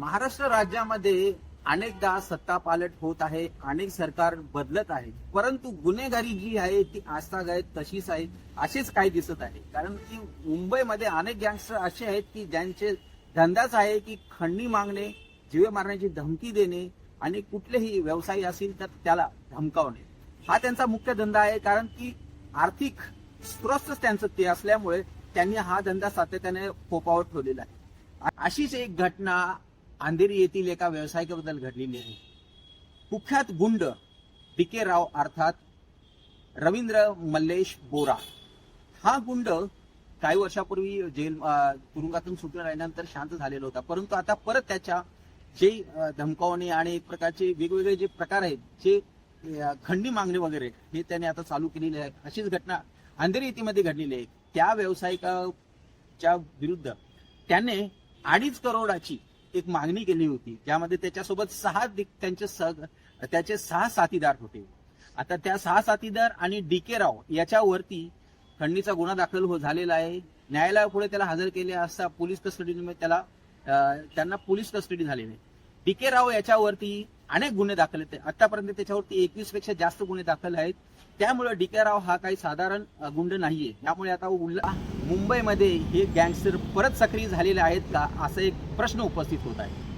महाराष्ट्र राज्यामध्ये अनेकदा सत्ता पालट होत आहे अनेक सरकार बदलत आहे परंतु गुन्हेगारी जी आहे ती आजतागायत तशीच आहे अशीच काही दिसत आहे. कारण की मुंबईमध्ये अनेक गँगस्टर असे आहेत की ज्यांचे धंदाच आहे की खंडणी मागणे जीवे मारण्याची धमकी देणे आणि कुठलेही व्यवसायी असतील तर त्याला धमकावणे. हा त्यांचा मुख्य धंदा आहे कारण की आर्थिक स्रोतच त्यांचं ते असल्यामुळे त्यांनी हा धंदा सातत्याने फोपावत ठेवलेला आहे. अशीच एक घटना अंधेरी येथील एका व्यावसायिकाबद्दल घडलेली आहे कुख्यात गुंड डी के राव अर्थात रवींद्र मल्लेश बोरा. हा गुंड काही वर्षापूर्वी जेल तुरुंगातून सुटून आल्यानंतर शांत झालेला होता. परंतु आता परत त्याच्या जे धमकावणे आणि एक प्रकारचे वेगवेगळे जे प्रकार आहेत जे खंडी मागणे वगैरे हे त्याने आता चालू केलेले आहे अशीच घटना अंधेरी येथीमध्ये घडलेली आहे. त्या व्यावसायिकाच्या विरुद्ध त्याने अडीच करोडाची एक मागणी केली होती ज्यामध्ये त्याच्यासोबत सहा त्यांचे सह त्याचे सहा साथीदार होते. आता त्या सहा साथीदार आणि डी के राव याच्यावरती खंडणीचा गुन्हा दाखल हो झालेला आहे. न्यायालयापुढे त्याला हजर केले असता पोलीस कस्टडीमध्ये त्याला त्यांना पोलीस कस्टडी झालेली डी के राव याच्यावरती अनेक गुन्हे दाखल आहेत. आतापर्यंत त्याच्यावरती एकवीसपेक्षा जास्त गुन्हे दाखल आहेत. त्यामुळे डी के राव हा काही साधारण गुंड नाहीये. त्यामुळे आता उल्हा मुंबईमध्ये हे गँगस्टर परत सक्रिय झालेले आहेत का? असा एक प्रश्न उपस्थित होत आहे.